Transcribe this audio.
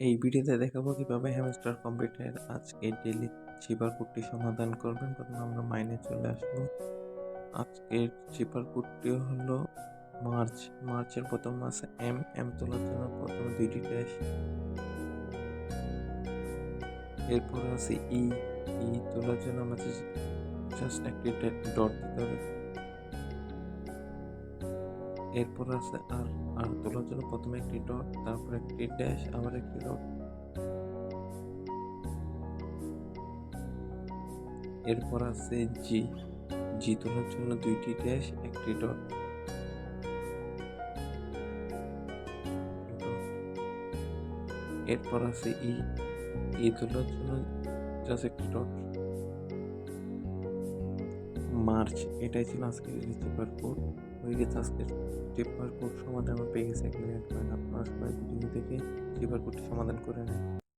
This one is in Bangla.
এই ভিডিওতে দেখাবো কীভাবে হ্যামস্টার কম্পিউটার আজকে ডেলি চিপার কোডটি সমাধান করবেন। প্রথমে আমরা মাইনে চলে আসব। আজকের চিপার কোডটি হলো মার্চ মার্চের প্রথম মাসে এম এম তোলার জন্য প্রথম দুইটি ড্যাশ এরপর আছে ই ই তোলার জন্য আমাদের জাস্ট একটি ডট দিতে হবে। এরপর আছে আর আর তোলার জন্য প্রথমে একটি ডট, তারপর একটি ড্যাশ আবার একটি ডট এরপর আছে জি জি তোলার জন্য দুইটি ড্যাশ একটি ডট এরপর আছে ই ই তোলার জন্য জাস্ট একটি ডট মার্চ, এটাই ছিল আজকের রিসিভার কোড হয়ে গেছে আজকের টিপার কোড সমাধান। আমার পেয়ে গেছে এক মিনিট আপনারা সবাই ভিডিও দেখে টিপার কোডটি সমাধান করে নেন।